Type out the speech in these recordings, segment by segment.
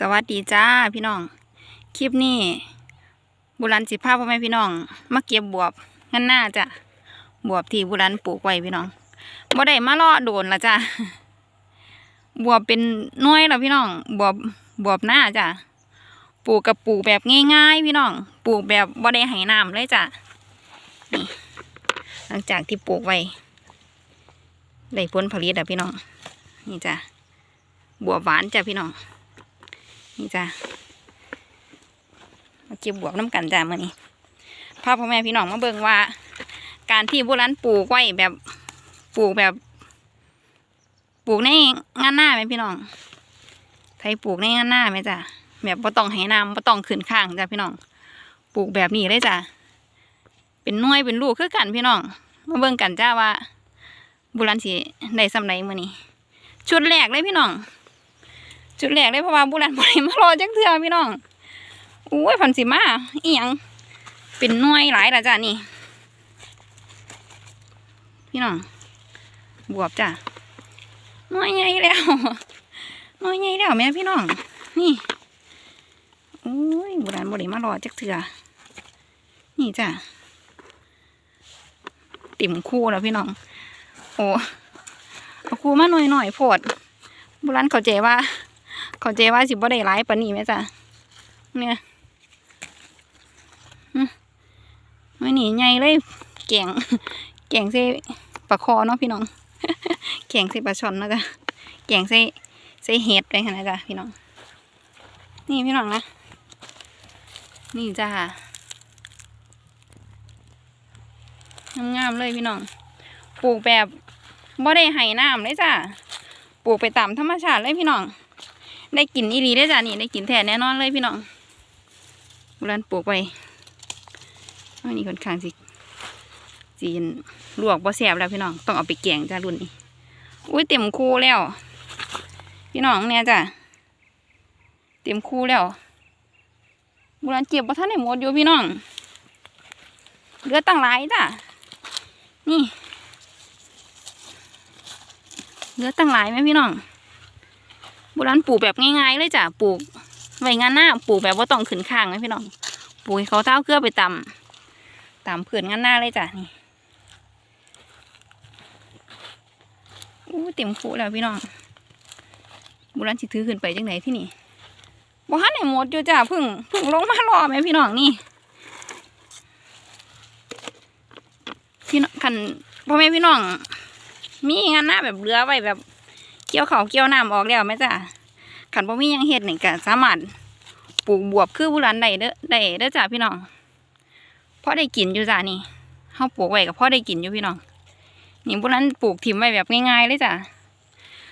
สวัสดีจ้าพี่น้อง คลิปนี้บุรันสิภาพพ่อแม่พี่น้องมาเก็บบวบงั้นหน้าจ้ะบวบที่บุรันปลูกไว้พี่น้องบ่ได้มาเลาะโดนละจ้ะบวบเป็นน้อยแล้วพี่น้องบวบบวบหน้าจ้ะปลูกกับปลูกแบบง่าย ๆ พี่น้องปลูกแบบบ่ได้ให้น้ำเลยจ้ะนี่หลังจากที่ปลูกไว้ได้ผลผลิตอะพี่น้อง นี่จ้ะบวบหวานจ้ะพี่น้อง นี่จ้ะมาเก็บบวบน้ำกันจ้ะมื่อนี้พาพ่อแม่พี่น้องมาเบิ่งว่า การที่โบราณปลูกไว้แบบปลูกแบบปลูกในงานหน้าไหมพี่น้องไทยปลูกในงานหน้าไหมจ้ะแบบบ่ต้องให้น้ำบ่ต้องขึ้นข้างจ้ะพี่น้อง ปลูกแบบนี้เลยจ้ะเป็นน่วยเป็นลูกคือกันพี่น้อง มาเบิ่งกันจ้าว่าโบราณสิได้สำไรมื่อนี้ชุดแรกเลยพี่น้อง จุดแรกเลยเพราะว่าบุรันบ่ได้มารอจักเทื่อพี่น้องอุ้ยพันสิมาเอียงเป็นน่วยหลายละจ้ะนี่ พี่น้องบวบจ้ะน่วยใหญ่แล้วน่วยใหญ่แล้วแม่พี่น้อง นี่อุ้ยบุรันบ่ได้มารอจักเทื่อนี่จ้ะติ่มคู่แล้วพี่น้อง โอ้เอาคู่มาหน่อยหน่อยโพดบุรันเข้าใจว่า เข้าใจว่าสิบ่ได้หลายปานนี้ไหมจ้ะเนี่ยมไม่หนีใหญ่เลยแกงแกงใส่ปลาคอเนาะพี่น้องแกงใส่ปลาช่อนเนะจ้ะแกงใส่ใส่เห็ดไปขนาดจ้ะพี่น้อง นี่พี่น้องนะนี่จ้ะงามๆเลยพี่น้อง ปลูกแบบบ่ได้ไห้น้ำเลยจ้ะ ปลูกไปตามธรรมชาติเลยพี่น้อง ได้กลิ่นอีหลีได้จ้ะนี่ได้กลิ่นแท้แน่นอนเลยพี่น้องโบราณปลูกไว้อันนี้ค่อนข้างสิจีนลวกบ่แซ่บแล้วพี่น้องต้องเอาไปแกงจ้ารุ่นนี้อุ้ยเต็มคูแล้ว พี่น้องเนี่ยจ้ะเต็มคูแล้วโบราณเก็บบ่ทันได้หมดอยู่พี่น้องเหลือตั้งหลายจ้ะนี่เหลือตั้งหลายไหมพี่น้อง โบราณปลูกแบบง่ายๆเลยจ้ะปลูกไว้งานหน้าปลูกแบบว่าต้องขึ้นข้างนะพี่น้องปลูกเขาเท้าเกลือไปตำตามผืนงานหน้าเลยจ้ะนี่อู้เต็มคูแล้วพี่น้องโบราณสิถือขึ้นไปจังไหนที่นี่บ่ฮันไหนหมดอยู่จ้ะพึ่งพึ่งลงมารอไหมพี่น้องนี่พี่น้องคันพ่อแม่พี่น้องมีงานหน้าแบบเรือไว้แบบ เกี่ยวเขาเกี่ยวน้ำออกแล้วไหมจ้ะขันบ่มียังเฮ็ดนี่ก็สามารถปลูกบวบคือบุรันได้เด้อได้เด้อจ้ะพี่น้องเพอได้กินอยู่จ้ะนี่เฮาปลูกไว้ก็พอได้กินอยู่พี่น้องนี่บุรันปลูกถิ่มไว้แบบง่ายๆเลยจ้ะ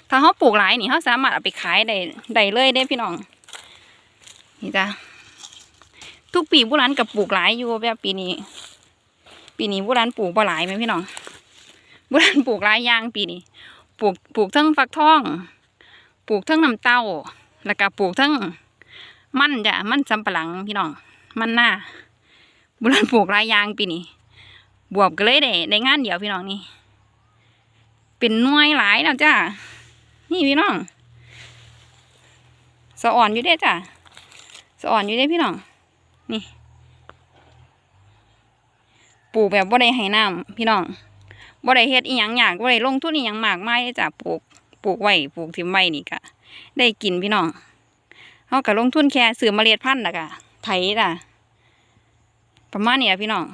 ถ้าเฮาปลูกหลายนี่เฮาสามารถเอาไปขายได้ได้เลยเด้พี่น้อง นี่จ้ะทุกปีบุรันกับปลูกหลายอยู่แบบปีนี้ ปีนี้บุรันปลูกบ่หลายไหมพี่น้องบุรันปลูกหลายย่างปีนี้ ปลูกปลูกทั้งฟักทอง ปลูกทั้งน้ำเต้า แล้วก็ปลูกทั้งมันจ้ะมันสำปะหลังพี่น้อง มันหน้าบุรันปลูกหลายยางปีนี้บวบก็เลยได้ได้งานเดียวพี่น้องนี่เป็นน่วยหลายแล้วจ้ะนี่พี่น้องสะอ่อนอยู่เด้จ้ะสะอ่อนอยู่เด้พี่น้องนี่ปลูกแบบบ่าได้ให้น้ำพี่น้อง บ่ได้เฮ็ดอีหยังยากบ่ได้ลงทุนอีหยังมากมายจ้ะปลูกปลูกไว้ปลูกถิ่มไว้นี่ก็ได้กินพี่น้องเฮาก็ลงทุนแค่ซื้อเมล็ดพันธุ์ล้วก็ไถจ้ะประมาณนี้ล่ะพี่น้อง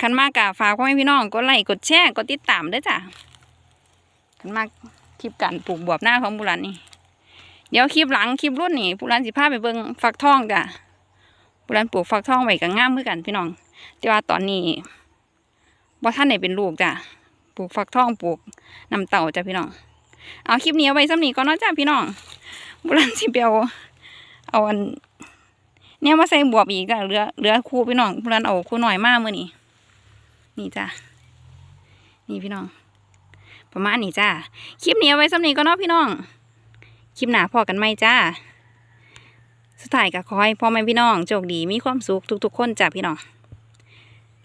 คันมากก็ฝากพ่อแม่พี่น้องกดไลค์กดแชร์กดติดตามด้อจ้ะคันมากคลิปการปลูกบวบหน้าของบุรันนี่เดี๋ยวคลิปหลังคลิปรุ่นนี่บุรันสิพาไปเบิ่งฟักทองจ้ะบุรันปลูกฟักทองไว้ก็งามคือกันพี่น้อง แต่ว่าตอนนี้ ว่าท่านไหนเป็นลูกจ้ะปลูกฟักทองปลูกน้ำเต่าจ้ะพี่น้อง เอาคลิปนี้เอาไว้ซ้ำนีก่อนเนาะจ้ะพี่น้องโบราณสิเปียวเอาอันเนี่ยมาใส่บวบอีกจ้ะเหลือเหลือคู่พี่น้องโบราณเอาคู่หน่อยมากมื่อนี้นี่จ้ะนี่พี่น้อง ประมาณนี้จ้ะคลิปนี้เอาไว้ซ้ำนีก่อนเนาะพี่น้อง คลิปหนาพอกันไหมจ้าสุดท้ายก็ขอให้พ่อแม่พี่น้องโชคดีมีความสุขทุกๆ คนจ้ะพี่น้อง